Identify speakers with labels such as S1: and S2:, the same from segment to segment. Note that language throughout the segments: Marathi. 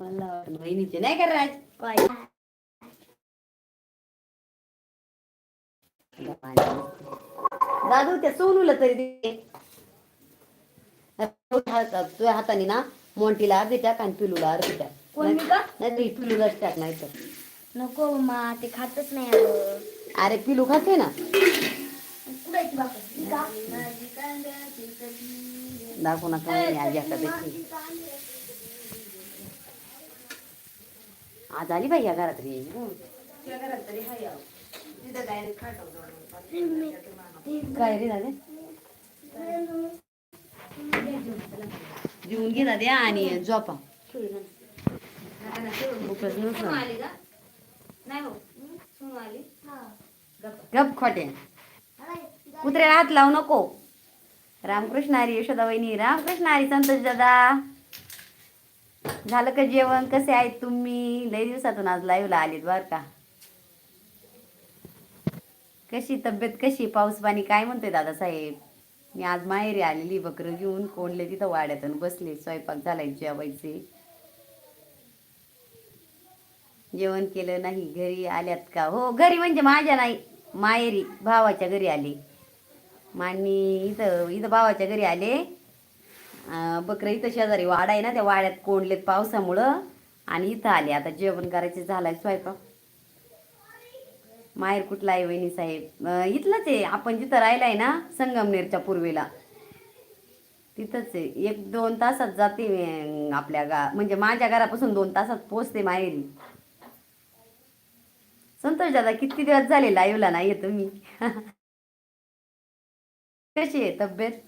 S1: मला वाटलं बहिणीचे नाही का राज दादू त्या सोनूला तरी दे तुझ्या हाताने ना मोंटीला अर्धी टाक आणि पिलूला अर्धी टाक
S2: कोण का
S1: नाही पिलूलाच टाक नाही तर
S2: नको मा ते खातच नाही.
S1: अरे पिलू खाते ना
S2: कुठे आहे ती भाकर? ही का?
S1: दाखवू नका मी आजी आता देखील आज आली बाई या घरात रे काय रे दादा जेवून घे दाद्या आणि झोपा गप खोटे. कुत्र्याला हात लावू नको. रामकृष्ण हरी यशोदा वहिनी रामकृष्ण हरी संतोष दादा. झालं का जेवण? कसे आहेत तुम्ही? लई दिवसातून आज लाईव्हला आलेत बर का. कशी तब्येत कशी? पाऊस पाणी काय म्हणतोय दादासाहेब मी आज माहेरी आलेली बकरं घेऊन कोणले तिथं वाड्यातून बसले. स्वयंपाक झालाय जेवायचे. जेवण केलं नाही घरी आल्यात का? हो घरी म्हणजे माझ्या नाही माहेरी भावाच्या घरी आली. मांडणी इथं इथं भावाच्या घरी आले. बकरं इथं शेजारी वाडा आहे ना त्या वाड्यात कोंडलेत पावसामुळं. आणि इथं आले. आता जेवण करायचे झालाय स्वयंपाक. माहेर कुठला आहे वहिनी साहेब? इथलंच आहे. आपण जिथं राहिलाय ना संगमनेरच्या पूर्वेला. तिथंच आहे. एक दोन तासात जाते आपल्या गा म्हणजे माझ्या घरापासून दोन तासात पोचते माहेरी. संतोष दादा किती दिवस झाले लाईव्हला नाही येतो मी कशी आहे तब्येत?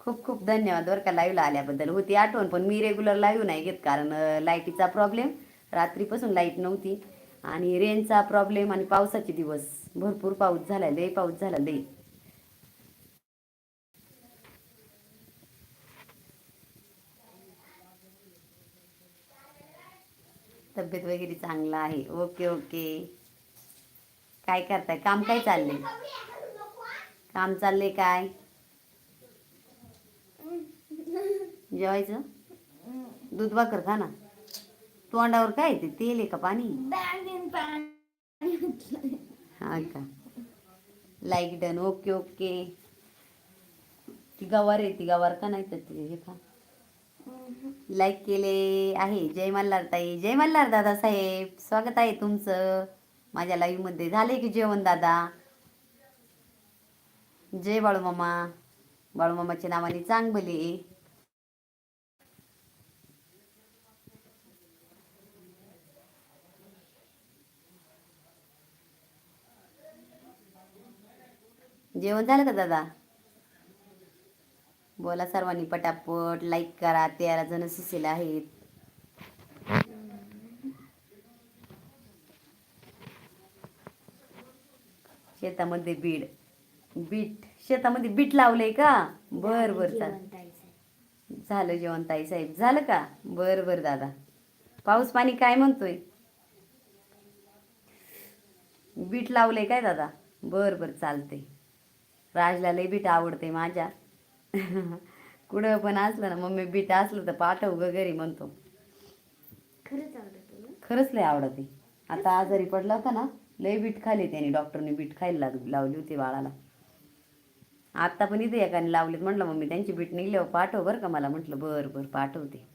S1: खूप खूप धन्यवाद बरं का लाईव्हला आल्याबद्दल. होती आठवण पण मी रेग्युलर लाईव्ह नाही घेत कारण लाईटीचा प्रॉब्लेम रात्रीपासून लाइट नव्हती. आणि रेंजचा प्रॉब्लेम आणि पावसाचे दिवस. भरपूर पाऊस झाला लय पाऊस झाला लय. तब्येत वगैरे चांगला आहे. Okay okay. काय करताय? काम काय चाललंय? काम चाललंय काय? जेवायचं? दूध भाकर खा ना. तोंडावर काय ते? तेल आहे का पाणी? हा का? लाईक डन ओके ओके ती गवार आहे ती गवार का नाही तर ते हे खा. लाईक केले आहे. जय मल्हार ताई. जय मल्हार दादा साहेब. स्वागत आहे तुमचं. माझ्या लाईव्हमध्ये. झाले की जेवण दादा? जय बाळूमामा. बाळूमामाच्या नावाने चांगले जेवण झालं का दादा? बोला सर्वांनी पटापट लाईक करा तेरा जण सुसेल आहेत. शेतामध्ये बीड. बीट. शेतामध्ये बीट लावलंय का? बर बर चाल झालं जेवण ताई साहेब. झालं का? बर बर दादा. पाऊस पाणी काय म्हणतोय? बीट लावलंय काय दादा? बर बर चालते राजला लय बीट आवडते माझ्या. कुठं पण असलं ना मम्मी बीट असलं तर पाठव ग घरी म्हणतो.
S2: खरंच आवडत तुला
S1: खरंच लय आवडते. आता आजारी पडला होता ना लय बीट खाल्ली त्याने. डॉक्टरने बीट खायला लावली होती बाळाला. आत्ता पण इथे एकाने लावलेत. म्हटलं मम्मी त्यांची बीट निघल्यावर पाठव बरं का मला. म्हटलं बरं बरं पाठवते.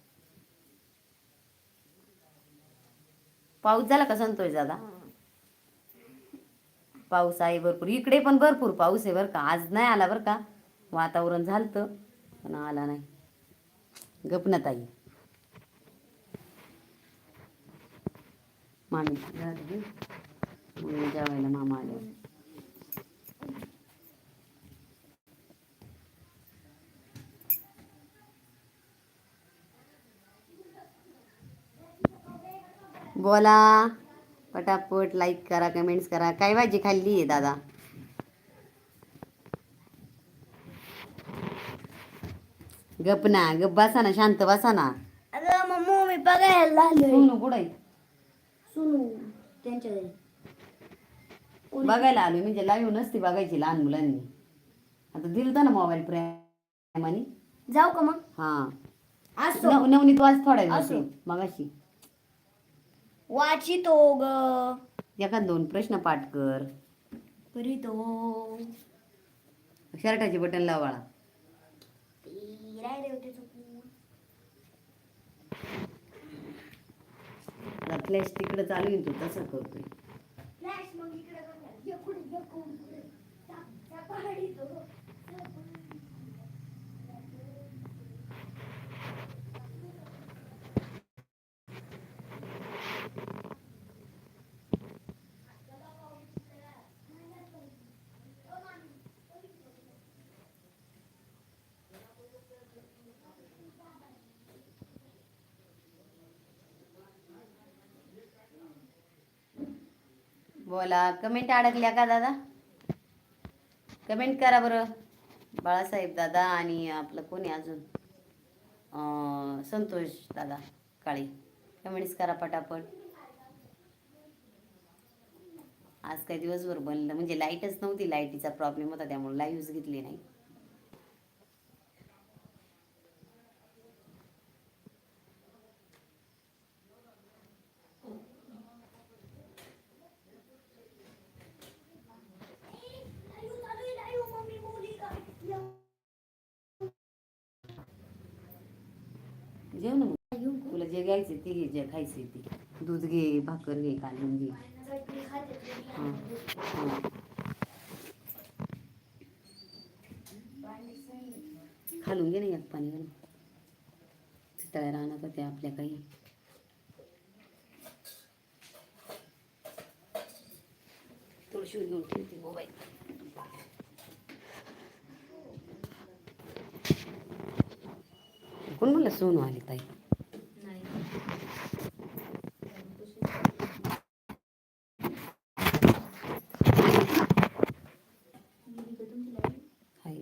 S1: पाऊस झाला का संतोष दादा? पाऊस आहे भरपूर. इकडे पण भरपूर पाऊस आहे बरं का. आज नाही आला बरं का. वातावरण झालतं पण आला नाही. गपनात आई मामी जेवायला मामा आले बोला. पटापट लाईक करा कमेंट्स करा. काय भाजी खाल्ली आहे दादा? गप ना गप बसा ना शांत बसा ना.
S2: अगं मग मम्मी बघायला आलोय
S1: सोनू कुठं आहे?
S2: सुनू त्यांच्या घरी.
S1: बघायला आलोय म्हणजे लाईव्ह नसती बघायची लहान मुलांनी. आता दिलं ना मोबाईल प्रेमाने?
S2: जाऊ का मग?
S1: हा.
S2: असो.
S1: नव- नवनीत वाच थोडा वेळ
S2: असो.
S1: मगाशी.
S2: वाचितो ग.
S1: एखाद दोन प्रश्न पाठ कर.
S2: करीतो.
S1: शर्टाचे बटन लावाळा
S2: ती राहिले होते चुकून.
S1: फ्लॅश तिकडे चालू आहे तू तसं करतोय.
S2: फ्लॅश मग इकडे बघ. ये पुढे, ये पुढे. त्या- त्या पहाडीत हो.
S1: बोला. कमेंट अडकल्या का दादा? कमेंट करा बरं. बाळासाहेब दादा आणि आपलं कोणी अजून? संतोष दादा काळे. कमेंट्स करा पटापट. आज काही दिवसभर बनलं म्हणजे लाईटच नव्हती. लाईटीचा प्रॉब्लेम होता त्यामुळे लाईव्हच घेतली नाही
S2: आयु, चालू आहे, आयु, मम्मी बोलली का? या.
S1: जेव ना मग तुला जे घ्यायचे ते घे जे खायचे ते. दूध घे भाकर घे कालून घे. हां हां. खालून घे ना एक पाणी घालून. तळ्या राहणार होत्या आपल्या काही. तुळशी घेऊन ठेवते मोबाईल कोण म्हणलं सोनू आली ताई हाय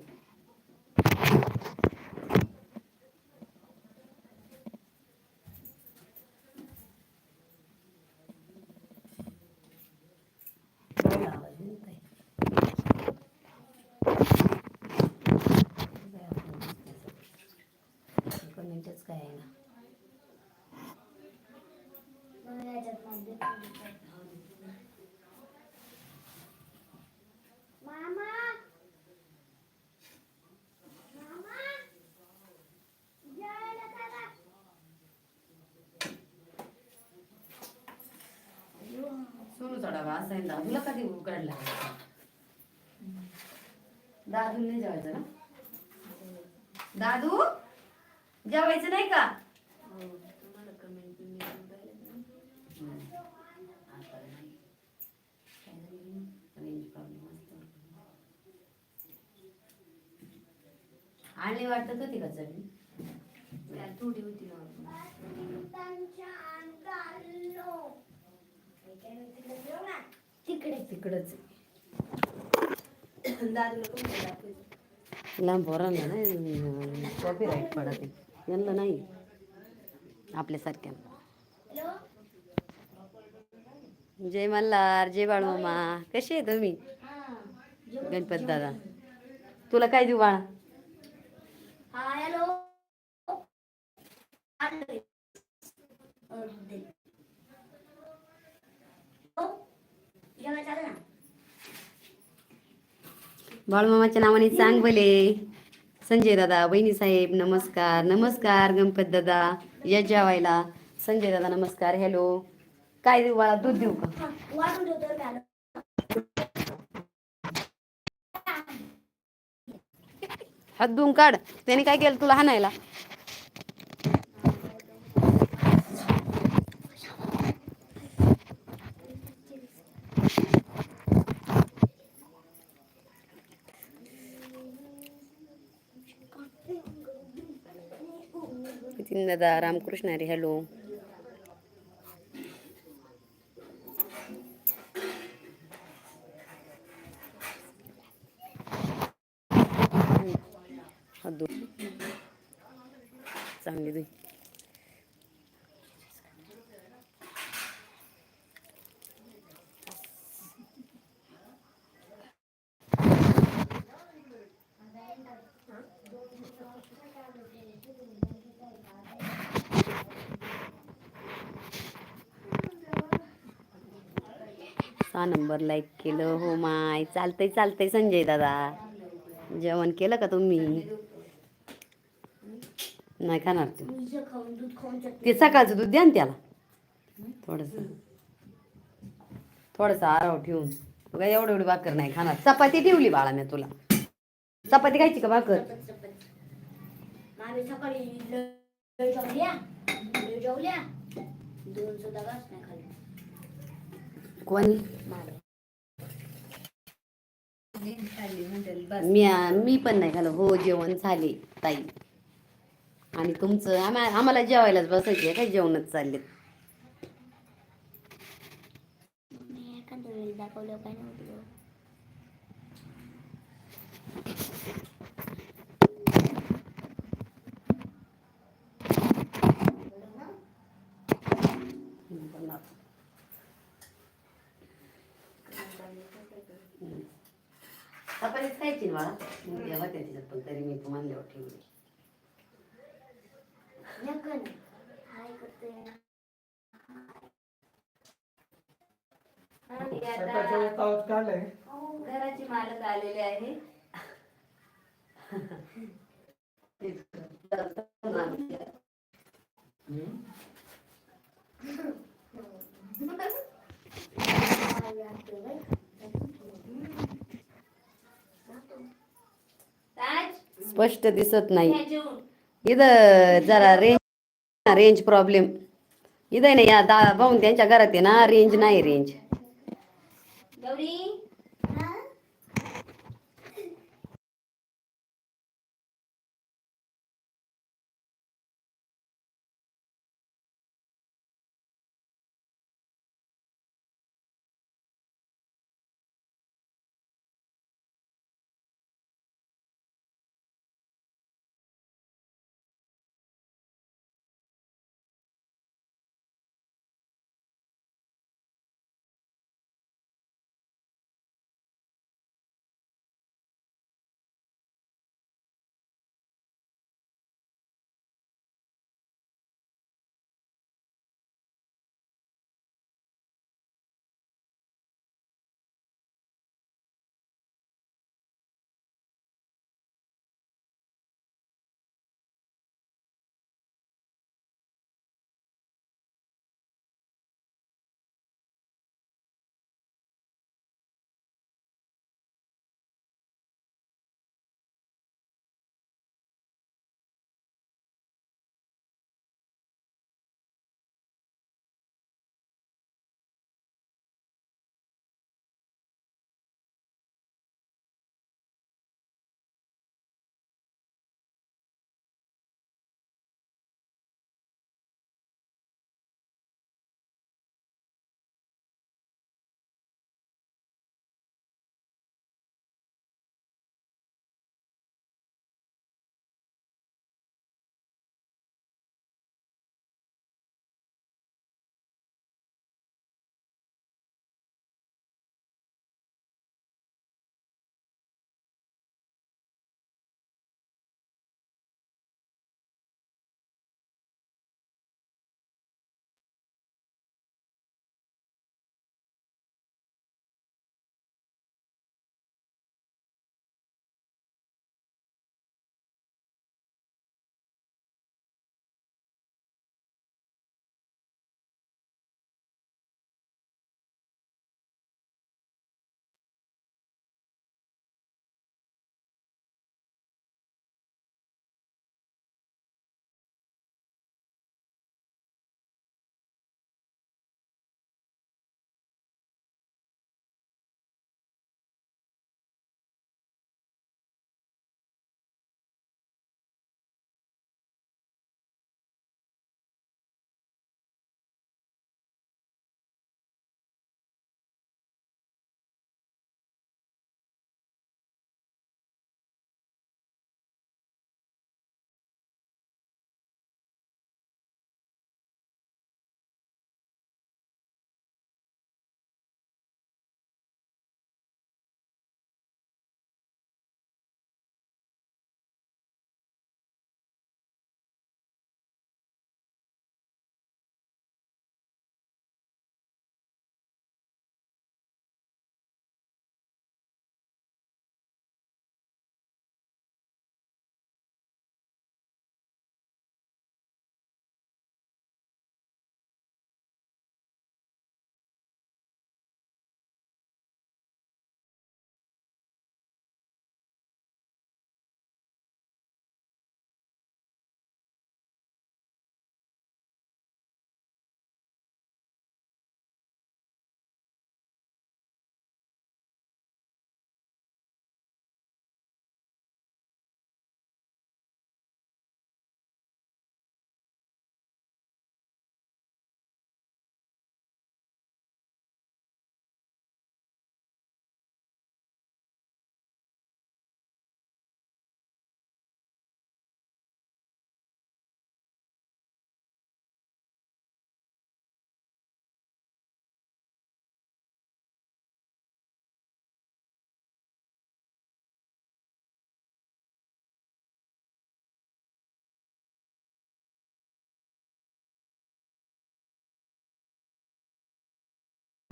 S1: बोला आवाज येत आहे. कमेंटच काय आहे ना
S2: मग याच्यात मध्ये मामा मामा जेवायला चला.
S1: असा आहे तुला कधी उघडला दादू नाही जेवायचं ना? दादू जेवायचं नाही का. आणली वाटत होती का चटणी थोडी होती
S2: त्यांच्या अंगालो. काय काय नाही, तिकडे ना.
S1: तिकडच लांब पोरांना नाही कॉपीराईट पडते यांना नाही आपल्यासारख्यांना.
S2: हॅलो
S1: जय मल्हार जय बाळूमामा. कसे आहे तुम्ही? गणपत दादा. तुला काय देऊ बाळा?
S2: हॅलो आलोय. अ, दे. हो, जेवायला चालू ना
S1: बाळमामाच्या नावाने सांग भले. संजय दादा बहिणी साहेब नमस्कार. नमस्कार गणपत दादा. या जेवायला. संजय दादा नमस्कार. हॅलो काय देऊ बाळा? दूध देऊ का? हात धुवून काढ. त्याने काय केलं तुला हाणायला? नितीन दादा रामकृष्ण हरी हॅलो हात धु चांगली दुई का नंबर लाईक केलं? हो माय चालतंय चालतंय संजय दादा. जेवण केलं का तुम्ही? नाही खाणार तू. ते सकाळचं दूध द्या ना त्याला. थोडंसं. थोडंसं आराव ठेवून. तू काय एवढं एवढी भाकर नाही खाणार. चपाती ठेवली बाळा मी तुला. चपाती खायची का भाकर?
S2: सकाळी लय लय जेवल्या लय जेवल्या दोन सुद्धा घास नाही खाल्ली
S1: कोणी? मी मी पण नाही खाल्लं. हो जेवण झाले ताई. आणि तुमचं? आम्हा आम्हाला जेवायलाच बसायचे काय जेवणच
S2: वेळी दाखवलं काय नव्हतं
S1: चपातीच खायची ना मुलगी होत्या तिच्यात पण तरी मी तू म्हणल्यावर ठेवली.
S2: करते.
S1: घराचे मालक आलेले आहे. स्पष्ट दिसत नाही. इथं जरा रेंज रेंज प्रॉब्लेम इथं नाही या दा भाऊन त्यांच्या घरात आहे ना रेंज नाही रेंज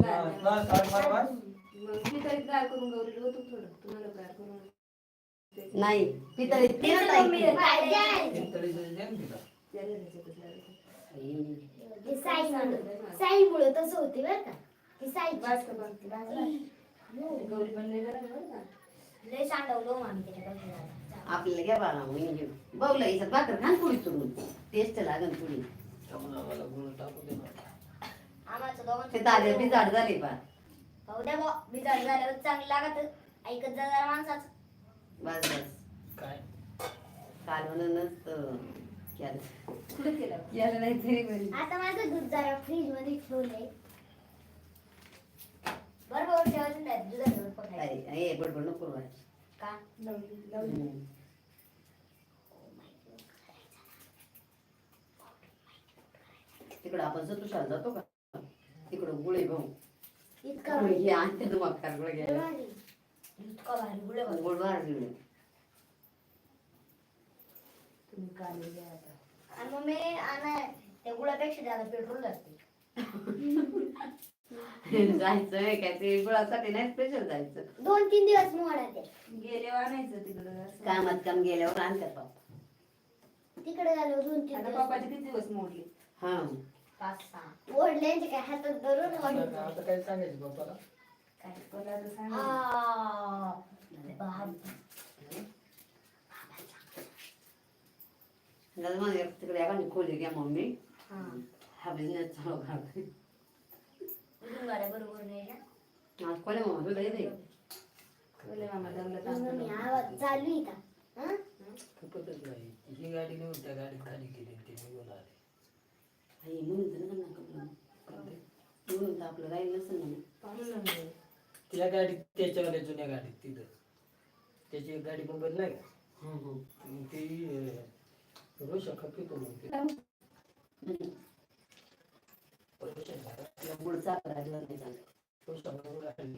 S3: लागत.
S2: ते साईमुळं. साईमुळं तसं होते बरं का. ती साई?
S3: गौरी पण. लय
S2: सांडवलो आम्ही त्याच्या डोक्याला.
S1: आपल्याला घ्या बाळा वहिनी घेऊ बघलं हिच्यात भाकर खान चुरून टेस्ट लागन थोडी
S2: आम्हाचं दोघांचं
S1: ते ताजे बी झाड झाले बा.
S2: पाहू द्या बुवा, झाल्यावर चांगलं लागत. ऐकत जा जरा माणसाचं.
S1: बस बस.
S4: काय?
S1: काल म्हणूनच केलं
S3: कुठं केलं? केलं नाही तरी बरी
S2: आता माझं दूध जरा फ्रीजमध्ये ठेवलंय बरोबर ठेवायचं नाही दुधाचं पकायचं
S1: अरे ए बडबड नको करू बाई.
S2: का?
S3: लावली लावली.
S1: हम्म. तिकडं आपण सतुशाला जातो का? तिकडं गुळे भाऊ
S2: इतका
S1: हे आणते
S2: भारी. इतका भारी गुळ भारी.
S1: गोड गेले
S3: तुम्ही आता.
S2: आणि मग मी आणा त्या गुळापेक्षा जादा पेट्रोल लागते
S1: जायचं काय ते गुळासाठी नाही स्पेशल जायचं.
S2: दोन तीन दिवस मोडा ते
S3: गेले आणायचं तिकडं असं.
S1: कामात काम गेल्यावर आणतात बाप
S2: तिकडे झालं दोन तीन
S3: आता
S2: दिवस.
S3: पप्पाचे किती दिवस मोडले?
S1: हा.
S2: पाच सहा. काय हातात धरून
S4: आता
S2: ओढले.
S4: आता काय सांगायचं बाप्पाला
S3: काय? कोणाला आता सांग.
S2: आ, बाप.
S1: दादा मग एक तिकडे खोली घ्या मम्मी
S2: हा.
S1: बिझनेस चालू करते
S2: बरोबर नाही
S1: तुला येते
S3: मामा
S2: आवाज चालू आहे का
S4: गाडी नेऊन त्या गाडीत खाली केली ते निघून आले.
S1: आई म्हणून तर नका नका बोलू. म्हणून तर आपलं राहील नसेल ना.
S4: त्या गाडीत त्याच्यावाल्या जुन्या गाडीत तिथं त्याची एक गाडी मुंबईत नाही का
S1: हा हा
S4: मग ती अं, रोषा खपी झाला.
S1: नाही चालत.
S4: रोषा बरोबर आली.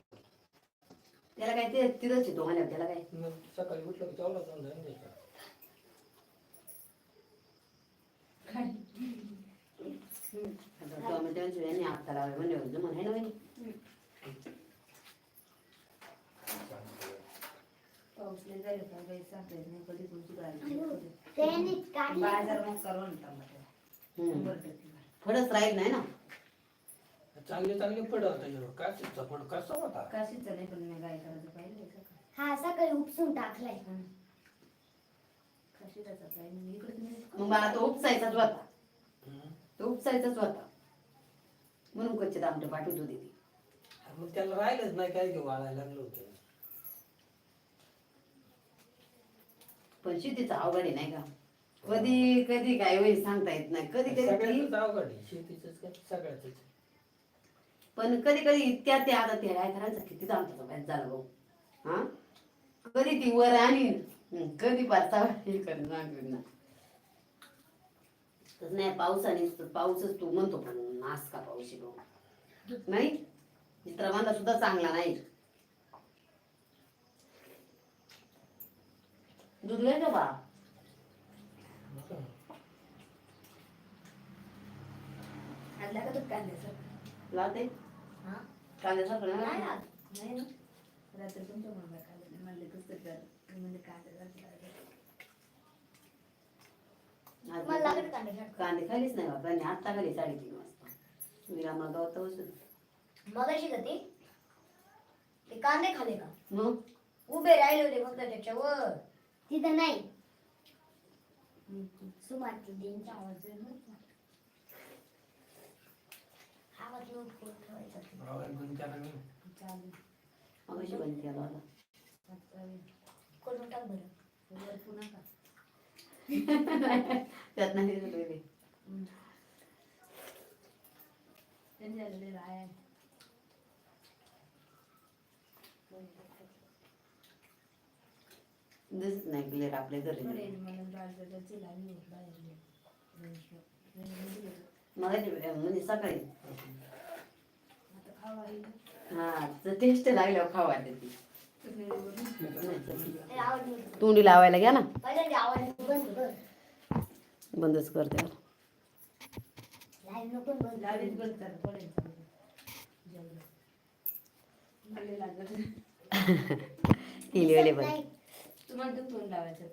S1: त्याला काय ते तिथंच येतो मला त्याला काय
S4: मग सकाळी उठलं की जाऊन
S3: पण काही सापडत नाही कधी गाडी. बाजार मग
S1: हम्म.
S3: टक्के
S1: फळच राहील नाही ना
S4: चांगले चांगले फळ होता फळ कसा होता
S3: काशीचं नाही पण मी गाय करायचं पाहिजे का
S2: हा सकाळी उपसून टाकलाय
S3: काशी त्याचा पाहिजे इकडे तुम्ही
S1: मग मला तो उपसायचाच होता
S4: हम्म.
S1: तो उपसायचाच होता म्हणून कच्चे आमटे पाठवत होते ती
S4: मग त्याला राहिलंच नाही काय की वाळायला लागलं होतं.
S1: पण शेतीचं अवघड आहे नाही का? कधी कधी काय होईल सांगता येत नाही. कधी कधी
S4: सगळ्याच अवघड आहे शेतीच काय सगळ्याच
S1: पण कधी कधी त्या त्या आता त्या काय करायचं किती आमचा व्याज झाला भाऊ. हा? कधी ती वर आणि कधी पारता हे करेन तसं नाही पावसाने पाऊसच तू म्हणतो पण नास का पाऊस भाऊ नाही मित्रमांना सुद्धा चांगला नाही. दूध बा?
S3: आणला का तो कांद्याचा?
S1: लावते.
S2: हा?
S1: कांद्यासारखं
S2: नाही
S1: नाही.
S3: नाही रात्री तुमच्या मनाला कांदा म्हणले कसं म्हणजे कांदा
S2: लागत कांदे घाल.
S1: कांदे खालीच नाही बाबा आणि आत्ता खाली साडेतीन वाजता. विरामा गावात बसून
S2: मगाशी का ते? ते कांदे खाले का?
S1: मग?
S2: उभे राहिले होते फक्त त्याच्यावर. तिथं नाही. सुमारती देईनचा आवाज आहे ना. आवाज नीट करून ठेवायचा ते.
S4: आवाज बंद करा ना.
S3: चालेल.
S1: मग अशी बंद केला होता.
S2: करून टाक बरं.
S3: वर पुन्हा का
S1: त्यात नाही
S3: राय
S1: दिसत नाही क्लिअर आपल्या घरी
S3: मला
S1: म्हणजे सकाळी.
S3: खावा
S1: हा टेस्ट लागल्यावर वाटते ती. तोंडी लावायला घ्या ना.
S2: पहिले ते आवाज बंद कर.
S1: बंदच करते
S2: बंद नाही.
S3: तुम्हाला तोंड लावायचं